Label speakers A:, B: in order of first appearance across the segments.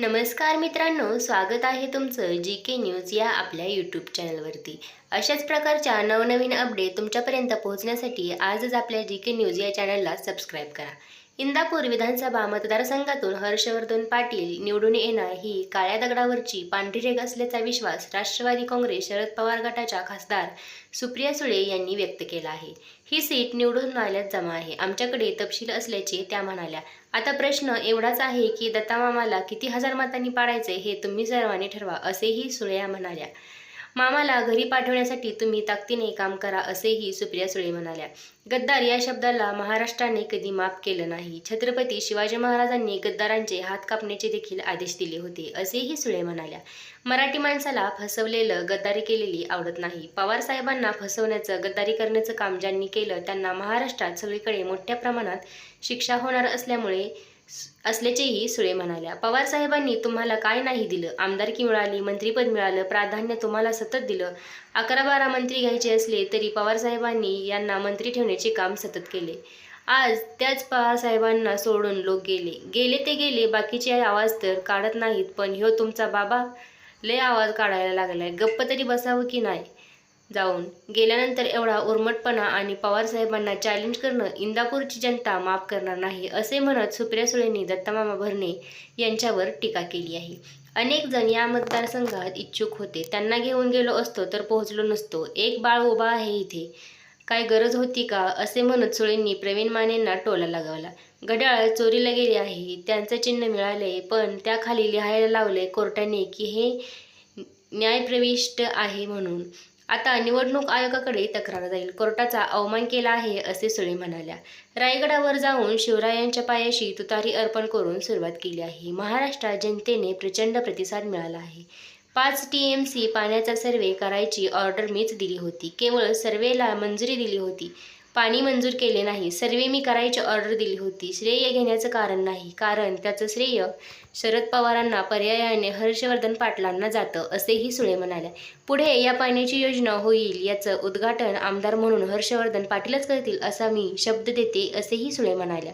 A: नमस्कार मित्रांनो स्वागत आहे तुमचं जी के न्यूज या आपल्या यूट्यूब चॅनलवरती अशाच प्रकारच्या नवनवीन अपडेट तुमच्यापर्यंत पोहोचण्यासाठी आजच आपल्या जी के न्यूज या चॅनलला सबस्क्राईब करा. इंदापूर विधानसभा मतदारसंघातून हर्षवर्धन पाटील निवडून येणार ही काळ्या दगडावरची पांढरी रेग असल्याचा विश्वास राष्ट्रवादी काँग्रेस शरद पवार गटाच्या खासदार सुप्रिया सुळे यांनी व्यक्त केला आहे. ही सीट निवडून आल्यात जमा आहे. आमच्याकडे तपशील असल्याचे त्या म्हणाल्या आता प्रश्न एवढाच आहे की दत्तामामाला किती हजार मतांनी पाडायचे हे तुम्ही सर्वांनी ठरवा असेही सुळेया म्हणाल्या. मामाला घरी पाठवण्यासाठी तुम्ही ताकदीने काम करा असेही सुप्रिया सुळे म्हणाल्या. गद्दार या शब्दाला महाराष्ट्राने कधी माफ केलं नाही. छत्रपती शिवाजी महाराजांनी गद्दारांचे हात कापण्याचे देखील आदेश दिले होते असेही सुळे म्हणाल्या. मराठी माणसाला फसवलेलं गद्दारी केलेली आवडत नाही. पवार साहेबांना फसवण्याचं गद्दारी करण्याचं काम ज्यांनी केलं त्यांना महाराष्ट्रात सगळीकडे मोठ्या प्रमाणात शिक्षा होणार असल्यामुळे असल्याचेही सुळे म्हणाल्या. पवार साहेबांनी तुम्हाला काय नाही दिलं? आमदारकी मिळाली मंत्रीपद मिळालं प्राधान्य तुम्हाला सतत दिलं. अकरा बारा मंत्री घ्यायचे असले तरी पवार साहेबांनी यांना मंत्री ठेवण्याचे काम सतत केले. आज त्याच पवार साहेबांना सोडून लोक गेले. गेले ते गेले बाकीचे आवाज तर काढत नाहीत पण ह्यो तुमचा बाबा लय आवाज काढायला लागलाय. गप्प तरी बसावं की नाही? जाऊन गेल्यानंतर एवढा उर्मटपणा आणि पवार साहेबांना चॅलेंज करणं इंदापूरची जनता माफ करणार नाही असे म्हणत सुप्रिया सुळेंनी दत्तामामा भरणे यांच्यावर टीका केली आहे. अनेक जण या मतदारसंघात इच्छुक होते. त्यांना घेऊन गेलो असतो तर पोहोचलो नसतो. एक बाळ उभा आहे इथे. काय गरज होती का? असे म्हणत सुळेंनी प्रवीण मानेंना टोला लगावला. घड्याळ चोरीला गेले आहे. त्यांचं चिन्ह मिळाले पण त्याखाली लिहायला लावले कोर्टाने की हे न्यायप्रविष्ट आहे म्हणून. आता निवडणूक आयोगाकडे तक्रार जाईल. कोर्टाचा अवमान केला आहे असे सुळे म्हणाल्या. रायगडावर जाऊन शिवरायांच्या पायाशी तुतारी अर्पण करून सुरुवात केली आहे. महाराष्ट्रात जनतेने प्रचंड प्रतिसाद मिळाला आहे. पाच टी एम सी पाण्याचा सर्वे करायची ऑर्डर मीच दिली होती. केवळ सर्वेला मंजुरी दिली होती. पाणी मंजूर केले नाही. सर्वे मी करायची ऑर्डर दिली होती. श्रेय घेण्याचं कारण नाही. कारण त्याचं श्रेय शरद पवारांना पर्यायाने हर्षवर्धन पाटलांना जातं असेही सुळे म्हणाल्या पुढे या पाण्याची योजना होईल याचं उद्घाटन आमदार म्हणून हर्षवर्धन पाटीलच करतील असा मी शब्द देते असेही सुळे म्हणाल्या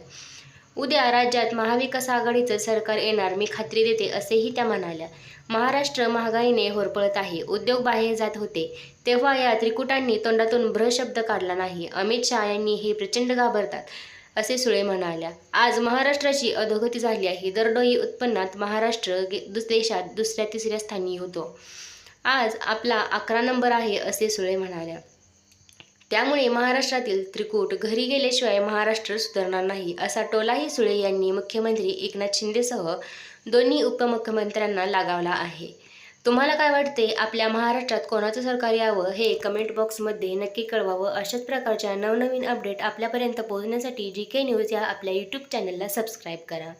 A: उद्या राज्यात महाविकास आघाडीचं सरकार येणार मी खात्री देते असेही त्या म्हणाल्या. महाराष्ट्र महागाईने होरपळत आहे. उद्योग बाहेर जात होते. तेव्हा या त्रिकुटांनी तोंडातून भ्र शब्द काढला नाही. अमित शहा यांनी हे प्रचंड घाबरतात असे सुळे म्हणाल्या. आज महाराष्ट्राची अधोगती झाली आहे. दरडोई उत्पन्नात महाराष्ट्र गे- दुस देशात दुसऱ्या तिसऱ्या स्थानी होतो. आज आपला अकरा नंबर आहे असे सुळे म्हणाल्या. त्यामुळे महाराष्ट्रातील त्रिकूट घरी गेल्याशिवाय महाराष्ट्र सुधारणार नाही असा टोलाही सुळे यांनी मुख्यमंत्री एकनाथ शिंदेसह दोन्ही उपमुख्यमंत्र्यांना लागावला आहे. तुम्हाला काय वाटते? आपल्या महाराष्ट्रात कोणाचं सरकार यावं? हे कमेंट बॉक्समध्ये नक्की कळवावं. अशाच प्रकारच्या नवनवीन अपडेट आपल्यापर्यंत पोहोचण्यासाठी जी के न्यूज या आपल्या यूट्यूब चॅनलला सबस्क्राईब करा.